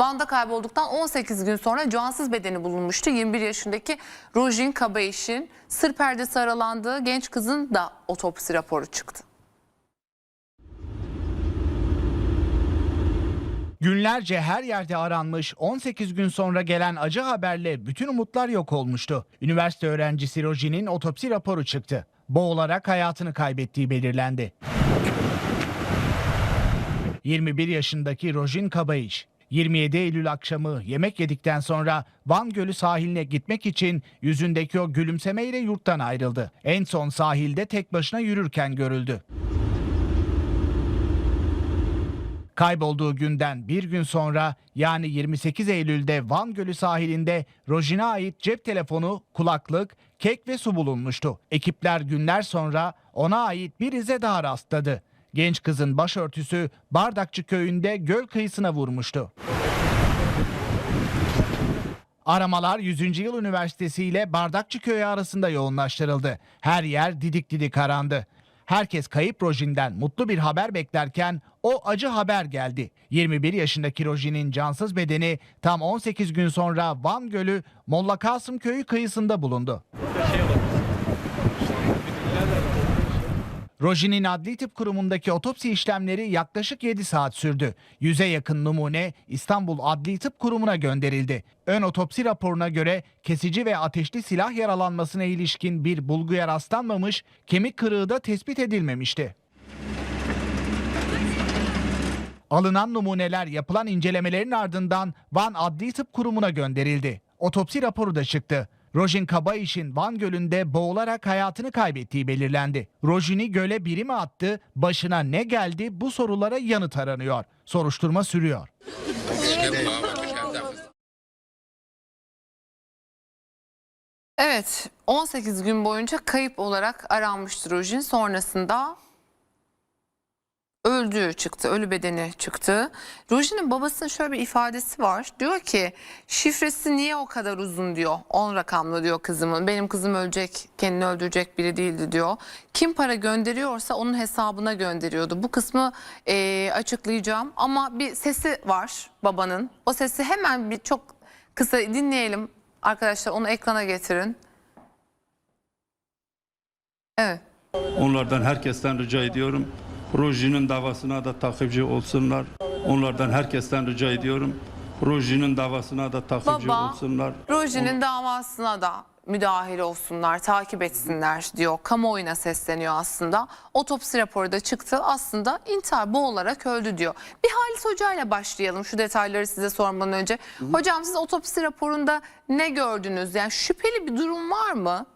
Van'da kaybolduktan 18 gün sonra cansız bedeni bulunmuştu. 21 yaşındaki Rojin Kabayiş'in sır perdesi aralandığı genç kızın da otopsi raporu çıktı. Günlerce her yerde aranmış 18 gün sonra gelen acı haberle bütün umutlar yok olmuştu. Üniversite öğrencisi Roji'nin otopsi raporu çıktı. Boğularak hayatını kaybettiği belirlendi. 21 yaşındaki Rojin Kabayiş 27 Eylül akşamı yemek yedikten sonra Van Gölü sahiline gitmek için yüzündeki o gülümsemeyle yurttan ayrıldı. En son sahilde tek başına yürürken görüldü. Kaybolduğu günden bir gün sonra yani 28 Eylül'de Van Gölü sahilinde Rojin'e ait cep telefonu, kulaklık, kek ve su bulunmuştu. Ekipler günler sonra ona ait bir ize daha rastladı. Genç kızın başörtüsü Bardakçı köyünde göl kıyısına vurmuştu. Aramalar 100. Yıl Üniversitesi ile Bardakçı Köyü arasında yoğunlaştırıldı. Her yer didik didik arandı. Herkes kayıp Rojin'den mutlu bir haber beklerken o acı haber geldi. 21 yaşındaki Rojin'in cansız bedeni tam 18 gün sonra Van Gölü Molla Kasım Köyü kıyısında bulundu. Rojin'in Adli Tıp Kurumu'ndaki otopsi işlemleri yaklaşık 7 saat sürdü. Yüze yakın numune İstanbul Adli Tıp Kurumu'na gönderildi. Ön otopsi raporuna göre kesici ve ateşli silah yaralanmasına ilişkin bir bulguya rastlanmamış, kemik kırığı da tespit edilmemişti. Alınan numuneler yapılan incelemelerin ardından Van Adli Tıp Kurumu'na gönderildi. Otopsi raporu da çıktı. Rojin Kabayiş'in Van Gölü'nde boğularak hayatını kaybettiği belirlendi. Rojin'i göle biri mi attı, başına ne geldi bu sorulara yanıt aranıyor. Soruşturma sürüyor. Evet 18 gün boyunca kayıp olarak aranmıştı Rojin. Sonrasında öldüğü çıktı, ölü bedeni çıktı. Rojin'in babasının şöyle bir ifadesi var. Diyor ki şifresi niye o kadar uzun diyor. 10 rakamlı diyor kızımın. Benim kızım ölecek, kendini öldürecek biri değildi diyor. Kim para gönderiyorsa onun hesabına gönderiyordu. Bu kısmı eee, açıklayacağım ama bir sesi var babanın. O sesi hemen bir çok kısa dinleyelim. Arkadaşlar onu ekrana getirin. Evet. Onlardan herkesten rica ediyorum. Roji'nin davasına da takipçi olsunlar. Onlardan herkesten rica ediyorum. Roji'nin davasına da takipçi Baba, olsunlar. Roji'nin davasına da müdahil olsunlar, takip etsinler diyor. Kamuoyuna sesleniyor aslında. Otopsi raporu da çıktı. Aslında intihar boğularak öldü diyor. Bir Halis Hoca ile başlayalım şu detayları size sormadan önce. Hocam siz otopsi raporunda ne gördünüz? Yani şüpheli bir durum var mı?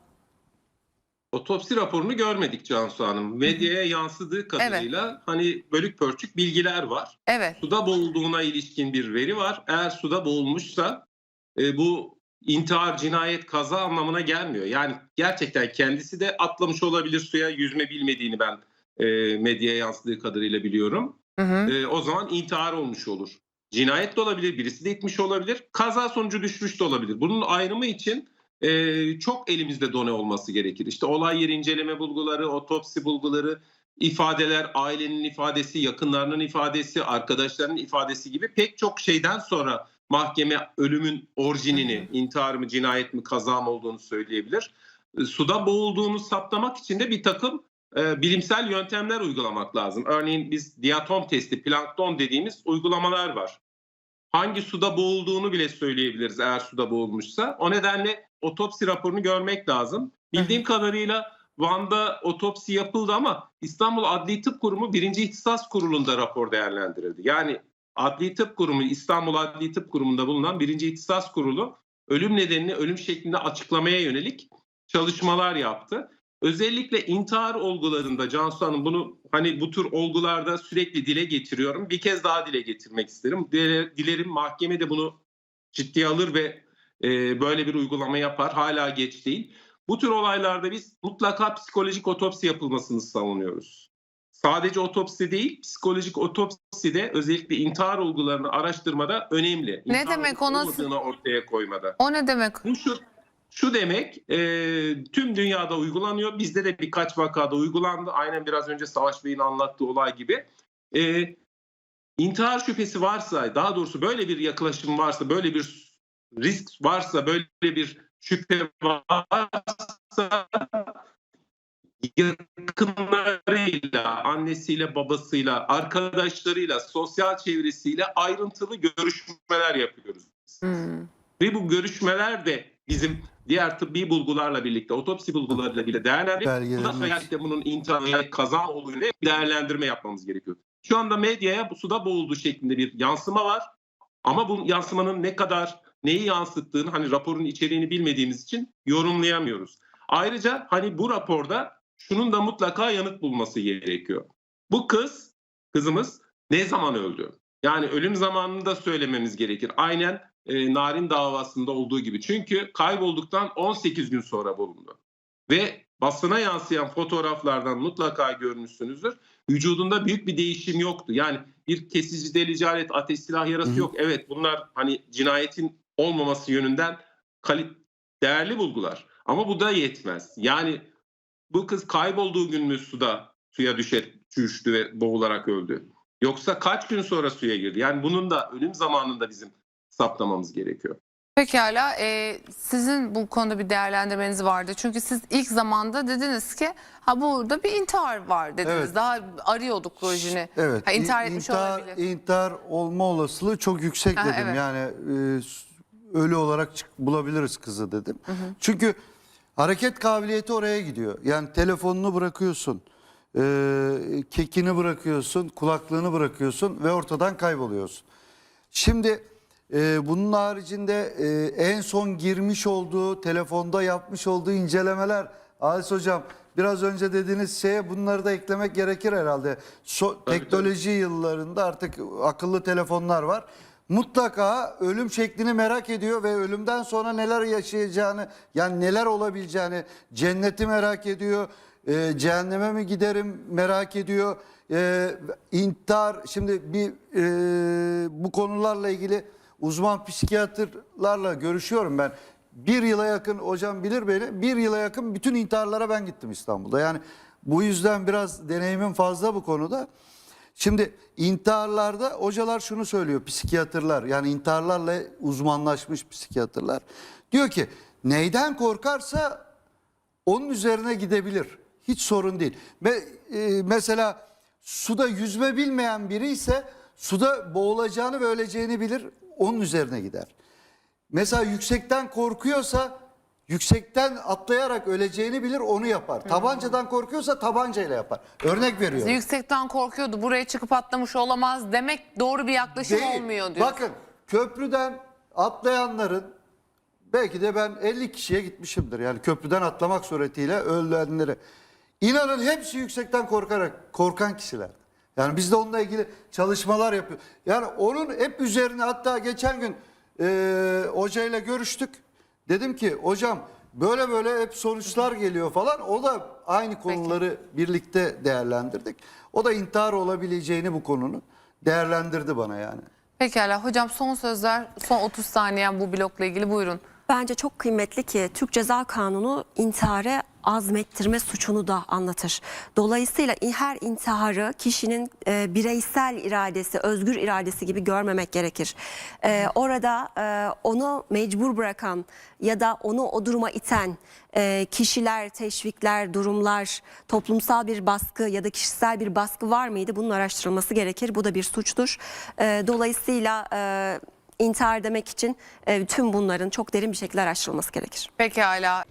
Otopsi raporunu görmedik Cansu Hanım. Medyaya yansıdığı kadarıyla hani bölük pörçük bilgiler var. Evet. Suda boğulduğuna ilişkin bir veri var. Eğer suda boğulmuşsa e, bu intihar, cinayet, kaza anlamına gelmiyor. Yani gerçekten kendisi de atlamış olabilir suya yüzme bilmediğini ben e, medyaya yansıdığı kadarıyla biliyorum. Hı hı. E, o zaman intihar olmuş olur. Cinayet de olabilir, birisi de itmiş olabilir. Kaza sonucu düşmüş de olabilir. Bunun ayrımı için e, çok elimizde done olması gerekir. İşte olay yeri inceleme bulguları, otopsi bulguları, ifadeler, ailenin ifadesi, yakınlarının ifadesi, arkadaşlarının ifadesi gibi pek çok şeyden sonra mahkeme ölümün orijinini, intihar mı, cinayet mi, kaza mı olduğunu söyleyebilir. E, Suda boğulduğunu saptamak için de bir takım e, bilimsel yöntemler uygulamak lazım. Örneğin biz diatom testi, plankton dediğimiz uygulamalar var. Hangi suda boğulduğunu bile söyleyebiliriz eğer suda boğulmuşsa. O nedenle otopsi raporunu görmek lazım. Bildiğim kadarıyla Van'da otopsi yapıldı ama İstanbul Adli Tıp Kurumu 1. İhtisas Kurulu'nda rapor değerlendirildi. Yani Adli Tıp Kurumu, İstanbul Adli Tıp Kurumu'nda bulunan 1. İhtisas Kurulu ölüm nedenini ölüm şeklinde açıklamaya yönelik çalışmalar yaptı. Özellikle intihar olgularında Cansu Hanım bunu hani bu tür olgularda sürekli dile getiriyorum. Bir kez daha dile getirmek isterim. Dile- Dilerim mahkeme de bunu ciddiye alır ve e, böyle bir uygulama yapar. Hala geç değil. Bu tür olaylarda biz mutlaka psikolojik otopsi yapılmasını savunuyoruz. Sadece otopsi değil, psikolojik otopsi de özellikle intihar olgularını araştırmada önemli. Ne İntihar demek o nasıl- ortaya koymada. O ne demek? Bu şu, şu demek e, tüm dünyada uygulanıyor. Bizde de birkaç vakada uygulandı. Aynen biraz önce Savaş Bey'in anlattığı olay gibi. E, intihar şüphesi varsa, daha doğrusu böyle bir yaklaşım varsa, böyle bir risk varsa, böyle bir şüphe varsa yakınlarıyla, annesiyle, babasıyla, arkadaşlarıyla, sosyal çevresiyle ayrıntılı görüşmeler yapıyoruz. Hmm. Ve bu görüşmeler de bizim diğer tıbbi bulgularla birlikte, otopsi bulgularıyla birlikte değerlendirip bu da Belgelenmek. özellikle bunun intihar kaza olduğunu değerlendirme yapmamız gerekiyor. Şu anda medyaya bu suda boğulduğu şeklinde bir yansıma var. Ama bu yansımanın ne kadar neyi yansıttığını hani raporun içeriğini bilmediğimiz için yorumlayamıyoruz. Ayrıca hani bu raporda şunun da mutlaka yanıt bulması gerekiyor. Bu kız, kızımız ne zaman öldü? Yani ölüm zamanını da söylememiz gerekir. Aynen e, Narin davasında olduğu gibi. Çünkü kaybolduktan 18 gün sonra bulundu. Ve basına yansıyan fotoğraflardan mutlaka görmüşsünüzdür. Vücudunda büyük bir değişim yoktu. Yani bir kesici delici alet, ateş silah yarası Hı hı. yok. Evet bunlar hani cinayetin olmaması yönünden kali- değerli bulgular. Ama bu da yetmez. Yani bu kız kaybolduğu gün mü suda suya düşer, düştü ve boğularak öldü? Yoksa kaç gün sonra suya girdi? Yani bunun da ölüm zamanında bizim saptamamız gerekiyor. Pekala e, sizin bu konuda bir değerlendirmeniz vardı. Çünkü siz ilk zamanda dediniz ki ha burada bir intihar var dediniz. Evet. Daha arıyorduk Rojin'i. Evet. Ha, intihar etmiş intihar, olabilir. intihar olma olasılığı çok yüksek Ha, dedim. evet. Yani e, ölü olarak çık- bulabiliriz kızı dedim. Çünkü hareket kabiliyeti oraya gidiyor. Yani telefonunu bırakıyorsun. e, kekini bırakıyorsun, kulaklığını bırakıyorsun ve ortadan kayboluyorsun. Şimdi e, bunun haricinde e, en son girmiş olduğu, telefonda yapmış olduğu incelemeler, Halis Hocam biraz önce dediğiniz şeye bunları da eklemek gerekir herhalde. So- Tabii, teknoloji yıllarında artık akıllı telefonlar var. Mutlaka ölüm şeklini merak ediyor ve ölümden sonra neler yaşayacağını, yani neler olabileceğini, cenneti merak ediyor, e, cehenneme mi giderim merak ediyor. E, intihar, şimdi bir e, bu konularla ilgili uzman psikiyatrlarla görüşüyorum ben. Bir yıla yakın hocam bilir beni. Bir yıla yakın bütün intiharlara ben gittim İstanbul'da. Yani bu yüzden biraz deneyimim fazla bu konuda. Şimdi intiharlarda hocalar şunu söylüyor psikiyatrlar yani intiharlarla uzmanlaşmış psikiyatrlar. Diyor ki neyden korkarsa onun üzerine gidebilir. Hiç sorun değil. Ve e, mesela suda yüzme bilmeyen biri ise suda boğulacağını ve öleceğini bilir. Onun üzerine gider. Mesela yüksekten korkuyorsa yüksekten atlayarak öleceğini bilir onu yapar. Tabancadan korkuyorsa tabancayla yapar. Örnek veriyorum. Yüksekten korkuyordu buraya çıkıp atlamış olamaz demek doğru bir yaklaşım Değil. olmuyor diyor. Bakın köprüden atlayanların belki de ben 50 kişiye gitmişimdir. Yani köprüden atlamak suretiyle ölenlere. İnanın hepsi yüksekten korkarak korkan kişiler. Yani biz de onunla ilgili çalışmalar yapıyoruz. Yani onun hep üzerine hatta geçen gün e, hocayla görüştük. Dedim ki hocam böyle böyle hep sonuçlar geliyor falan. O da aynı konuları birlikte değerlendirdik. O da intihar olabileceğini bu konunun değerlendirdi bana yani. Pekala hocam son sözler son 30 saniyen bu blokla ilgili buyurun. Bence çok kıymetli ki Türk Ceza Kanunu intihare azmettirme suçunu da anlatır. Dolayısıyla her intiharı kişinin e, bireysel iradesi, özgür iradesi gibi görmemek gerekir. E, orada e, onu mecbur bırakan ya da onu o duruma iten e, kişiler, teşvikler, durumlar, toplumsal bir baskı ya da kişisel bir baskı var mıydı? Bunun araştırılması gerekir. Bu da bir suçtur. E, dolayısıyla e, intihar demek için e, tüm bunların çok derin bir şekilde araştırılması gerekir. Pekala.